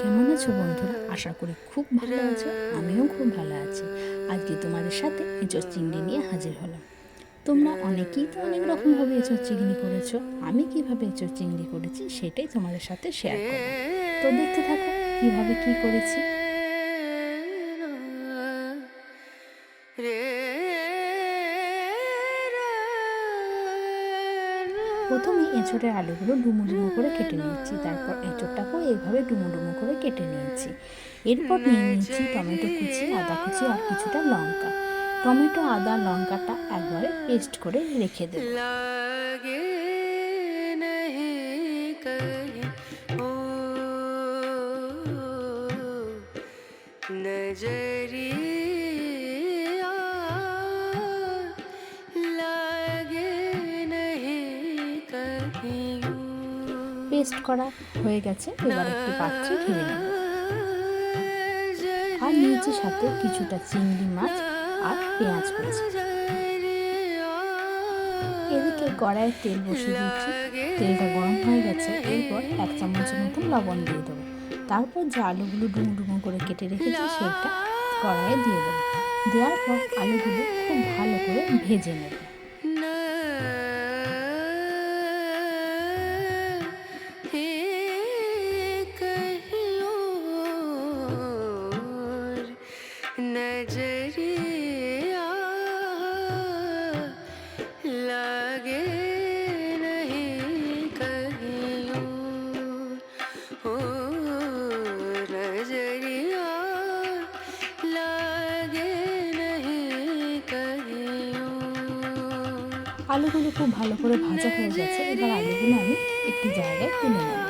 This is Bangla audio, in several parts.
কেমন আছো বন্ধুরা? আশা করি খুব ভালো আছো, আমিও খুব ভালো আছি। আজকে তোমাদের সাথে এঁচোর চিংড়ি নিয়ে হাজির হলাম। তোমরা অনেকেই তো অনেক রকমভাবে এঁচোর চিংড়ি করেছ। আমি কীভাবে এঁচোর চিংড়ি করেছি সেটাই তোমাদের সাথে শেয়ার করব। তো দেখতে থাকো কীভাবে কী করেছি। এঁচোড়ের আলুগুলো ডুমো ডুমো করে কেটে নিয়েছি তারপর এঁচোড়টাকেও এইভাবে ডুমো ডুমো করে কেটে নিয়েছি এরপর নিয়ে নিয়েছি টমেটো কুচি আদা কুচি আর কিছুটা লঙ্কা টমেটো আদা লঙ্কাটা একবারে পেস্ট করে রেখে দেবো लागे नहीं कहीं ओ नजरिया लागे नहीं कहीं পেস্ট করা হয়ে গেছে। এবার একটি পাত্রে ঢেলে আর নিয়েছি সাথে কিছুটা চিংড়ি মাছ আর পেঁয়াজ কুচি। এদিকে কড়াইয়ে তেল বসিয়ে দিয়েছি। তেলটা গরম হয়ে গেছে। এরপর এক চামচের মতো লবণ দিয়ে দেবো। তারপর যে আলুগুলো ডুমো ডুমো করে কেটে রেখেছি, সেটা কড়াইয়ে দিয়ে দেবো। দেওয়ার পর আলুগুলো খুব ভালো করে ভেজে নেব। नजरिया लागे नहीं कहीं ओ नजरिया लागे नहीं कहीं আলুগুলো খুব ভালো করে ভাজা হয়ে গেছে এবার আলুগুলো আমি একটি জায়গায় তুলে নেব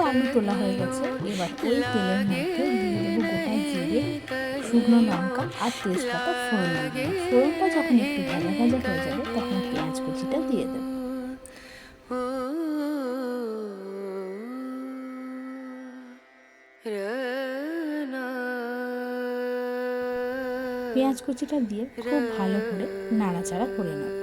সমস্ত আলু তোলা হয়ে গেছে। এবার ওই তেলের মধ্যে দিয়ে দেবো গোটা জিরে, শুকনো লঙ্কা আর তেজপাতা ফোড়ন ফোড়নটা যখন একটু ভাজা ভাজা হয়ে যাবে, তখন পেঁয়াজ কুচিটা দিয়ে দেবো। পেঁয়াজ কুচিটা দিয়ে খুব ভালো করে নাড়াচাড়া করে নেব।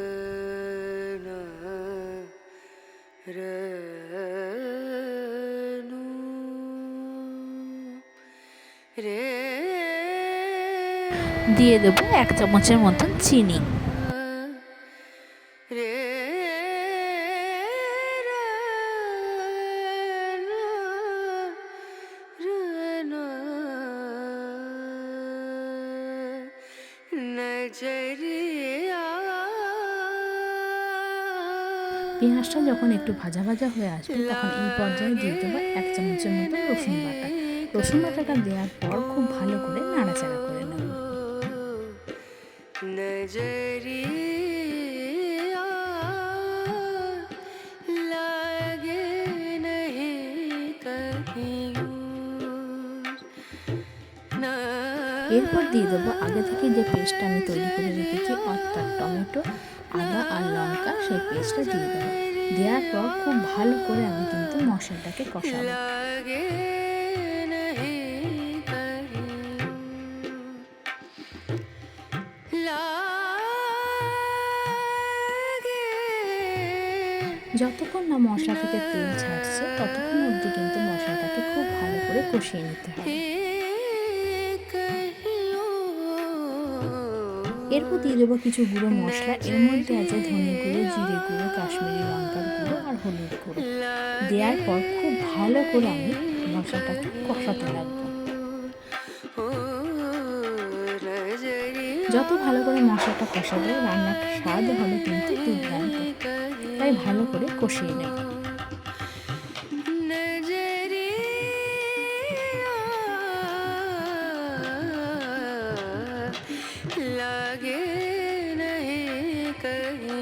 দিয়ে দেবো এক চামচের মতন চিনি। রে পেঁয়াজটা যখন একটু ভাজা ভাজা হয়ে আসবে তখন এই পর্যায়ে দিয়ে দেবো এক চামচের মতো রসুন বাটা। রসুন বাটাটা দেওয়ার পর খুব ভালো করে নাড়াচাড়া করে নেব। এরপর দিয়ে দেবো আগে থেকে যে পেস্টটা আমি তৈরি করে রেখেছি অর্থাৎ টমেটো আদা আর লঙ্কা সেই পেস্টটা দিয়ে দেবো। দেওয়ার পর খুব ভালো করে আমি কিন্তু মশলাটাকে কষাবো। মশলা থেকে তেল ছাড়ছে, ততক্ষণ অবধি কিন্তু মশলাটাকে খুব ভালো করে কষিয়ে নিতে হবে। এরপর দিয়ে দেবো কিছু গুঁড়ো মশলা, এর মধ্যে আছে ধনে গুঁড়ো, জিরে গুঁড়ো, কাশ্মীরি লঙ্কার গুঁড়ো আর হলুদ গুঁড়ো। দেওয়ার পর খুব ভালো করে আমি মশলাটাকে কষাতে লাগবো। যত ভালো করে মশলাটা কষাবে রান্নাটা স্বাদ হবে কিন্তু দুর্দান্ত। তাই ভালো করে কষিয়ে নেব लागे नहीं कहीं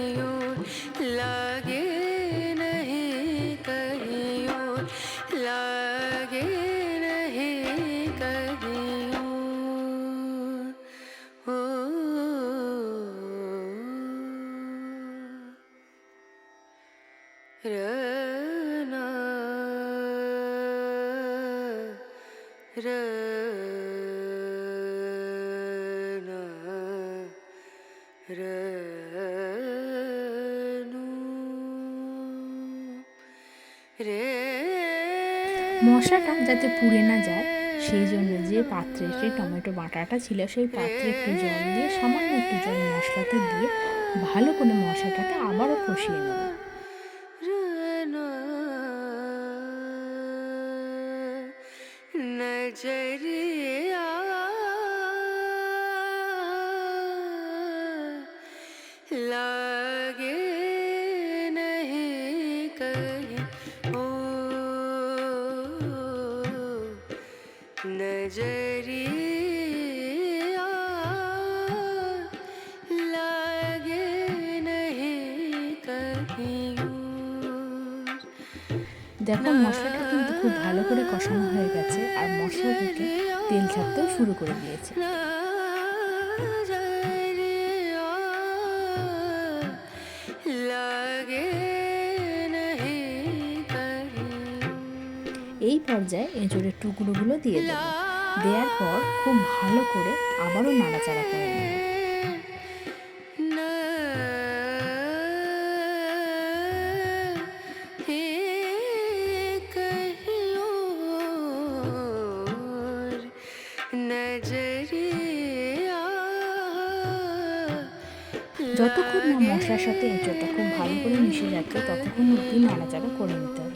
रना মশলাটা যাতে পুড়ে না যায়, সেই জন্য যে পাত্রে সেই টমেটো বাটাটা ছিল, সেই পাত্রে একটু জল দিয়ে সামান্য একটু জল মশলাতে দিয়ে ভালো করে মশলাটাকে আবারও কষিয়ে নেব। लागे नहीं कहीं ओ नजरिया लागे नहीं कहीं और। দেখো মশলাটা কিন্তু খুব ভালো করে কষানো হয়ে গেছে আর মশলা থেকে তেল ছাড়তেও শুরু করে দিয়েছে পর্যায়ে এঁচড়ের টুকরোগুলো দিয়ে দেবো। দেওয়ার পর খুব ভালো করে আবারও নাড়াচাড়া করে যতক্ষণ না মশলার সাথে এঁচড়টা খুব ভালো করে মিশে যাচ্ছে, ততক্ষণ অবধি নাড়াচাড়া করে নিতে হবে।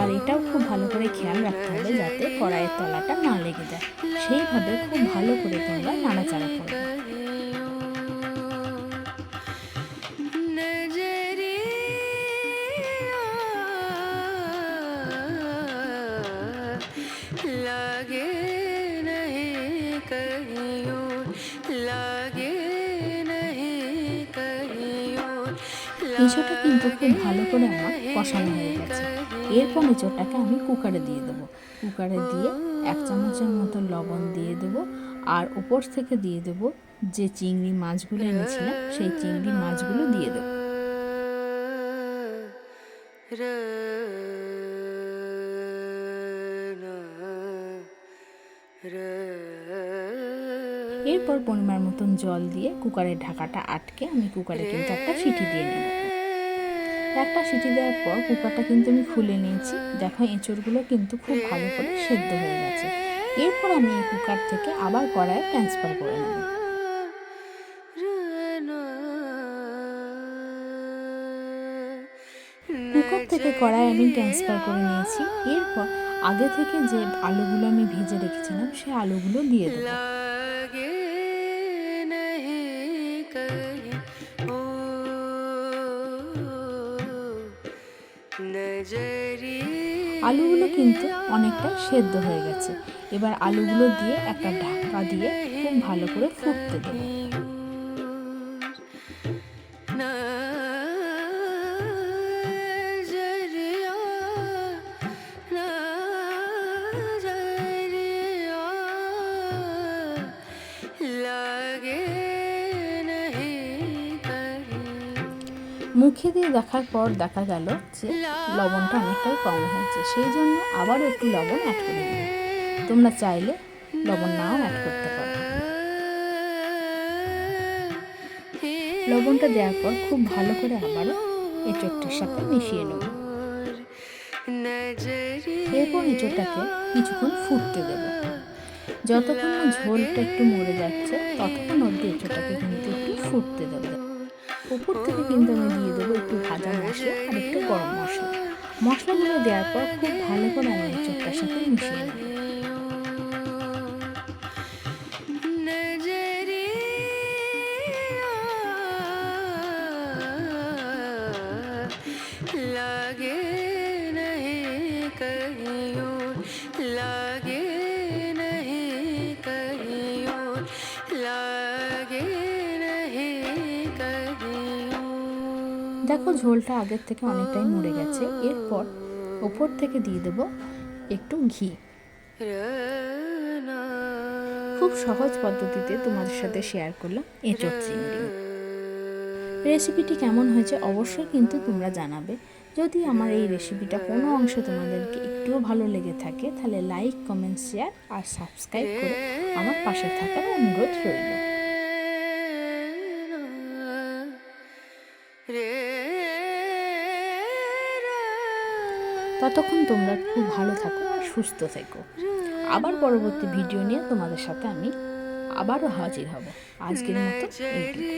আর এটাও খুব ভালো করে খেয়াল রাখতে হবে যাতে কড়াইয়ের তলাটা না লেগে যায়। সেইভাবে খুব ভালো করে তোমরা নাড়াচাড়া করবে কিছুটা কিন্তু খুব ভালো করে আমার কষানো হয়ে গেছে। এরপর এঁচোড়টাকে আমি কুকারে দিয়ে দেবো। কুকারে দিয়ে এক চামচের মতো লবণ দিয়ে দেবো আর উপর থেকে দিয়ে দেবো যে চিংড়ি মাছগুলো এনেছিলাম, সেই চিংড়ি মাছগুলো দিয়ে দেবো। এরপর পরিমাণ মতন জল দিয়ে কুকারের ঢাকাটা আটকে আমি কুকারে কিন্তু একটা সিটি দিয়ে নেব। একটা সিটি দেওয়ার পর কুকারটা কিন্তু আমি খুলে নিয়েছি। দেখো, এঁচড়গুলো কিন্তু খুব ভালো করে সেদ্ধ হয়ে গেছে। এরপর আমি এই কুকার থেকে আবার কড়াইয়ে ট্রান্সফার করে নেব। কুকার থেকে কড়াই আমি ট্রান্সফার করে নিয়েছি। এরপর আগে থেকে যে আলুগুলো আমি ভেজে রেখেছিলাম সেই আলুগুলো দিয়ে দেবো। আলুগুলো কিন্তু অনেকটা সেদ্ধ হয়ে গেছে। এবার আলুগুলো দিয়ে একটা ঢাকা দিয়ে খুব ভালো করে ফুটতে দেবো। মুখে দিয়ে দেখার পর দেখা গেল যে লবণটা অনেকটাই কম হয়েছে। সেই জন্য আবার একটু লবণ অ্যাড করে তোমরা চাইলে লবণ নাও অ্যাড করতে পারো। লবণটা দেওয়ার পর খুব ভালো করে আবারও এঁচড়টার সাথে মিশিয়ে নেব। এরপর এঁচড়টাকে কিছুক্ষণ ফুটতে দেবো। যতক্ষণ ঝোলটা একটু মরে যাচ্ছে, ততক্ষণ অবধি এঁচড়টাকে কিন্তু একটু ফুটতে দেবো। উপর থেকে কিন্তু আমি দিয়ে দেবো একটু ভাজা মশলা আর একটু গরম মশলা মশলাগুলো দেওয়ার পর খুব ভালো করে আমি এঁচড়টার সাথে মিশিয়ে নেব लागे नहीं कहीं और लागे দেখো ঝোলটা আগের থেকে অনেকটাই মরে গেছে। এরপর ওপর থেকে দিয়ে দেবো একটু ঘি। খুব সহজ পদ্ধতিতে তোমাদের সাথে শেয়ার করলাম এঁচড় চিংড়ি। রেসিপিটি কেমন হয়েছে অবশ্যই কিন্তু তোমরা জানাবে। যদি আমার এই রেসিপিটা কোনো অংশ তোমাদেরকে একটুও ভালো লেগে থাকে, তাহলে লাইক কমেন্ট শেয়ার আর সাবস্ক্রাইব করে আমার পাশে থাকার অনুরোধ রইল। ততক্ষণ তোমরা খুব ভালো থাকো সুস্থ থেকো। আবার পরবর্তী ভিডিও নিয়ে তোমাদের সাথে আমি আবারও হাজির হব। আজকের মতো এইটুকু